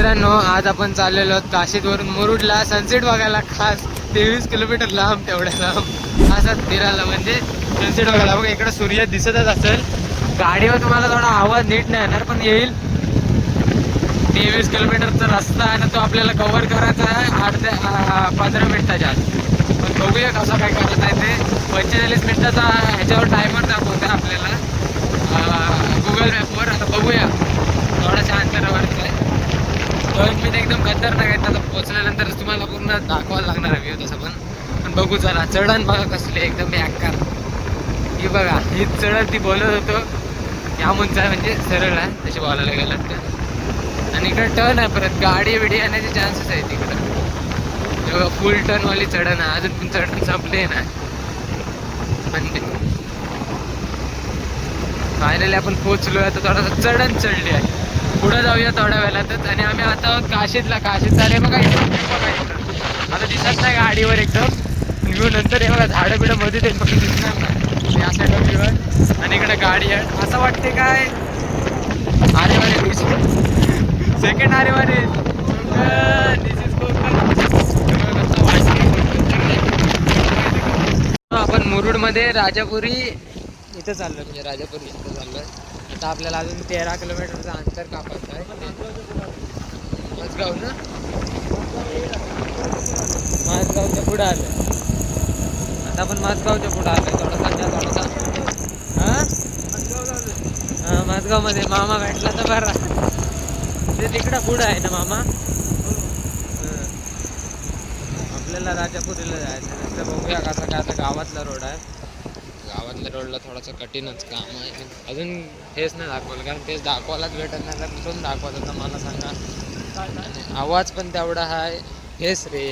मित्रांनो आज आपण चाललेलो आहोत काशीदवरून मुरुडला. सनसेट बघायला खास तेवीस किलोमीटर लांब तेवढ्या लांब. असाच फिरायला. म्हणजे सनसेट बघायला. बघा इकडे सूर्य दिसतच असेल. गाडीवर तुम्हाला थोडा आवाज नीट नाही येणार पण येईल. तेवीस किलोमीटरचा रस्ता आहे ना तो आपल्याला कव्हर करायचा आहे अर्ध्या पंधरा मिनिटाच्या आत. पण बघूया कसा काय करत आहे ते पंचेचाळीस मिनिटाचा ह्याच्यावर टायमर दाखवतो आपल्याला. गुगल मॅपवर आता बघूया. थोड्याशा अंतरावरती. पण मी एकदम खतरनाक आहेत आता पोचल्यानंतर तुम्हाला पूर्ण दाखवायला लागणार आहे व्ह्यू तसं पण. पण बघू चला चढण बघा कसली एकदम बेकार ही बघा ही चढण ती बोलत होतो. या मुंचा म्हणजे सरळ आहे. तशी बोलायला गेलं तर. आणि इकडं टर्न आहे परत. गाडी बिडी येण्याचे चान्सेस आहे तिकडं तेव्हा फुल टर्नवाली चढण आहे. अजून पण चढण संपले ना. म्हणजे फायनली आपण पोचलो आहे तर थोडासा चढण चढली आहे. पुढे जाऊया थोड्या वेळातच. आणि आम्ही आता आहोत काशीतला काशीत झाले. बघा इथं बघा आता दिसत नाही गाडीवर एकदम? व्ह्यू नंतर हे बघा झाडं बिडं मध्ये ते फक्त दिसणार नाही. या साईड व्ह्यू आणि इकडे गाडी आहे. असं वाटते काय? अरे वारे सेकंड अरे वारे दिस इज आपण मुरुडमध्ये राजापुरी इथं चाललो म्हणजे राजापुरी इथं चाललोय. आता आपल्याला अजून तेरा किलोमीटरचं अंतर कापायचं आहे. माझगाव ना माझगावच्या पुढं आलं आता आपण माझगावच्या पुढं आलोय. थोडासा त्या थोडासा हां? हा माझगावमध्ये मामा भेटला तर बरा. ते तिकडं पुढं आहे ना मामा? आपल्याला राजापुरीला जायचं आहे. तर बघूया कसा काय आता गावातला रोड आहे. गावातल्या रोडला थोडासा कठीणच काम आहे. अजून हेच नाही दाखवलं कारण तेच दाखवायलाच भेटत नाही तर कुठून दाखवत होता मला सांगा. आणि आवाज पण तेवढा आहे हेच रे.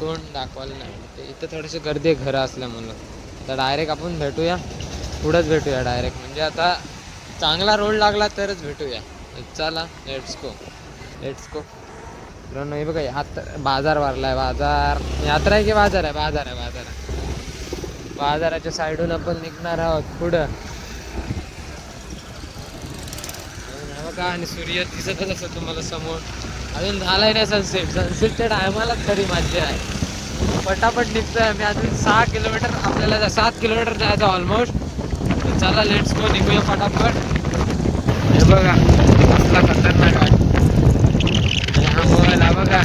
तोंड दाखवायला नाही ते इथं थोडीशी गर्दी आहे घरं असल्यामुळं. तर डायरेक्ट आपण भेटूया. पुढंच भेटूया डायरेक्ट म्हणजे आता चांगला रोड लागला तरच भेटूया. चला लेट्स गो लेट्स गो मित्रांनो हे बघा यात्रा बाजार भरलाय बाजार यात्रा आहे की बाजार आहे? बाजार आहे बाजार आहे. बाजाराच्या साईडून आपण निघणार आहोत. पुढं. बघा आणि सूर्य दिसतच असं तुम्हाला समोर. अजून झालाय ना सनसेट सनसेटच्या टायमालाच खरी मजा आहे. पटापट निघतोय आम्ही. अजून सहा किलोमीटर आपल्याला सात किलोमीटर जायचं ऑलमोस्ट चला लेट्स गो निघूया पटापट. हे बघा असला खतरनाक आहे. हा मोबाईल हा बघा.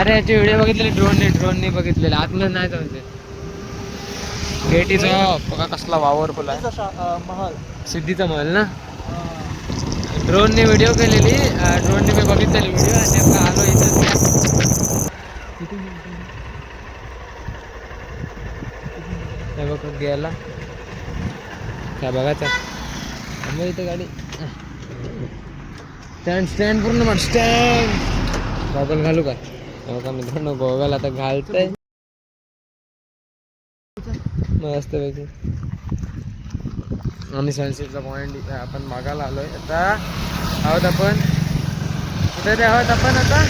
अरे याची व्हिडिओ बघितलेली? ड्रोनने ड्रोनने बघितलेले. आतमध्ये नाही जाऊन ऑफ बघा कसला वावरफुल आहे महल. सिद्धीचा महल ना? ड्रोनने व्हिडिओ केलेली ड्रोनने मी बघितलेली व्हिडिओ आणि नेमका आलो इथं. बघ गेला. काय बघायचं थांबव इथं गाडी. स्टँड स्टँड पूर्ण म्हण स्टँड. गॉगल घालू का? का मित्रांनो गॉगल आता घालतंय. मस्त पैकी. आम्ही सनसेटचा पॉईंट आपण बघायला आहे आता आहोत आपण. कुठे आहोत आपण आता?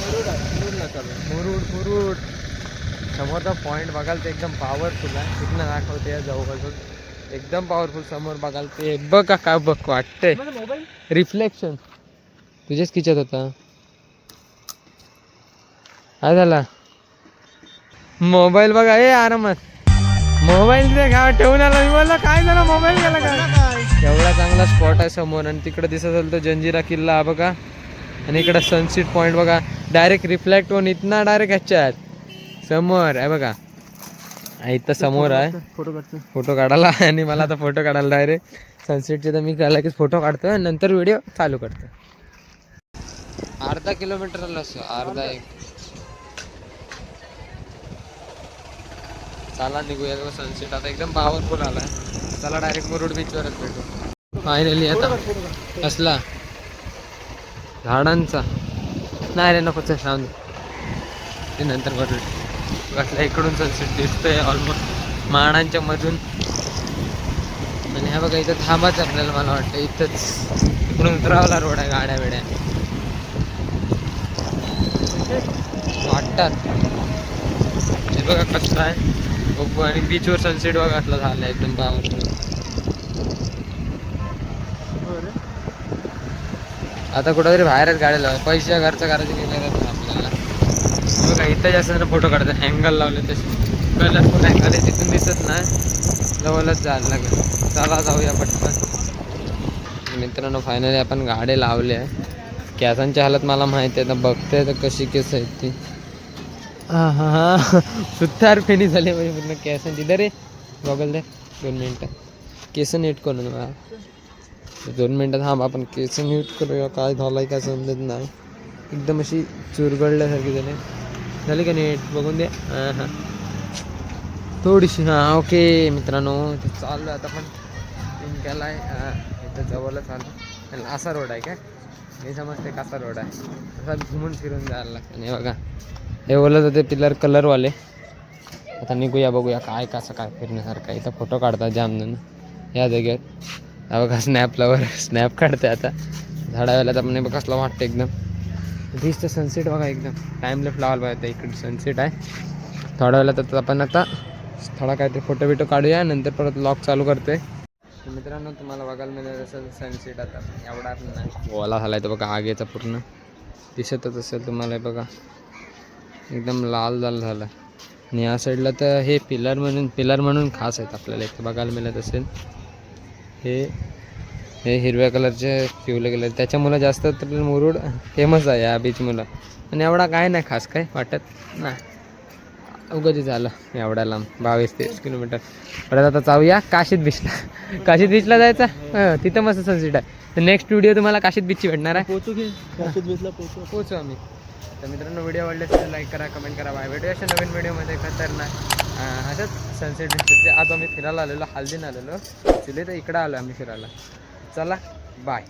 मुरुड मुरुडला चालू मुरुड. मुरुड समोरचा पॉईंट बघाल ते एकदम पॉवरफुल आहे. तिथनं दाखवते या जवळपासून. एकदम पॉवरफुल समोर बघाल ते. बघ का काय बघ वाटतंय. रिफ्लेक्शन तुझेच खिचत होता. काय झाला? मोबाईल बघा. ए आरामात. मोबाईल ते घ्या ठेवून आला मी बोलला काय झालं मोबाईल गेला काय? एवढा चांगला स्पॉट आहे समोर आणि तिकडे दिसत असेल तो जंजिरा किल्ला हा बघा. आणि इकडे सनसेट पॉईंट बघा. डायरेक्ट रिफ्लेक्ट होऊन इथना डायरेक्ट ह्याच्यात. समोर आहे बघा. इथं समोर आहे. फोटो काढतो फोटो काढायला आणि मला आता फोटो काढायला डायरेक्ट सनसेटचे तर मी लगेच फोटो काढतो आणि नंतर व्हिडिओ चालू करतो अर्धा किलोमीटर आलो असं अर्धा एक. चला निघूया सनसेट आता एकदम पॉवरफुल आला चला डायरेक्ट मुरुड बीचवरच भेटू. फायनली आता असला झाडांचा. नाही रे नको सांग ते नंतर बघू. कसला इकडून सनसेट दिसतोय ऑलमोस्ट माडांच्या मधून. आणि हा बघा इथं थांबाच आपल्याला मला वाटतं. इथंच. इकडून उतरावला रोड आहे गाड्या बिड्या. वाटतात. हे बघा कसं आहे. बघू. आणि बीचवर सनसेट बघा असला झाला एकदम पावरफुल आता कुठंतरी बाहेरच गाडी लावा. पैसे खर्च करायचे गेले आपल्याला. बघा इथं जास्त फोटो काढतात. हँगल लावले तसे. कलर पण हँगल आहे तिथून दिसत नाही. जवळच जायला लागेल. चला जाऊया पटकन. मित्रांनो फायनली आपण गाडी लावली आहे. केसांची हालत मला माहिती आहे तर बघते तर कशी केस आहेत ती. हां हां हा. सुतार फेणी झाली म्हणजे पूर्ण केसांची दिलं रे बघल दे दोन मिनटं. केस नीट करून मला दोन मिनटात थांब आपण केस नीट करूया. काय झालंय काय समजत नाही. एकदम अशी चुरगळल्यासारखी झाली. झाली का नीट? बघून दे. हां हां. थोडीशी हां ओके मित्रांनो. ते चाललं आता पण. इन आहे हां इथं जवळच आलं. आणि असा रोड आहे का मी समजते कसा रोड आहे. असा घुमून फिरून जायला लागतं. नाही बघा. हे बोलत होते पिलर कलरवाले. आता निघूया बघूया काय कसं काय फिरण्यासारखं इथं फोटो काढतात जामनं या जागेत हा बघा स्नॅपलावर स्नॅप काढते आता. झाडावेला तर पण कसला वाटतं एकदम. दिसतं सनसेट बघा एकदम. टाईम लेफ्ट लावायला पाहिजे इकडे सनसेट आहे. थोड्या वेळेला तर आपण आता थोडा काहीतरी फोटो बिटो काढूया नंतर परत लॉक चालू करते मित्रांनो तुम्हाला बघायला मिळेल जसं सनसेट आता. एवढा नाही. ओला झाला आहे तर बघा आगेचा पूर्ण. दिसतच असेल तुम्हाला हे बघा. एकदम लाल लाल झाला. आणि या साईडला तर हे पिलर म्हणून पिलर म्हणून खास आहेत आपल्याला. इथे बघायला मिळत असेल. हे हे हिरव्या कलरचे पिवले कलर. त्याच्यामुळं जास्त तर मुरुड फेमस आहे या बीचमुळं आणि एवढा काय नाही खास काय वाटत नाही. उगाच झालं एवढ्या लांब. बावीस तेवीस किलोमीटर. परत आता जाऊया काशीत बीचला काशीत बीचला जायचं? हं, तिथं मस्त सनसेट आहे. तर नेक्स्ट व्हिडिओ तुम्हाला काशीत बीचची भेटणार आहे. पोचू की? काशीत बेसला पोचू पोचू आम्ही. तर मित्रांनो व्हिडिओ आवडले तर लाईक करा कमेंट करा. बाय. भेटूया अशा नवीन व्हिडिओमध्ये. खतरनाक. असंच सनसेट बिनसेटचे आज आम्ही फिरायला आलेलो हल्दीन आलेलो. चुले तर इकडं आलो आम्ही फिरायला. चला बाय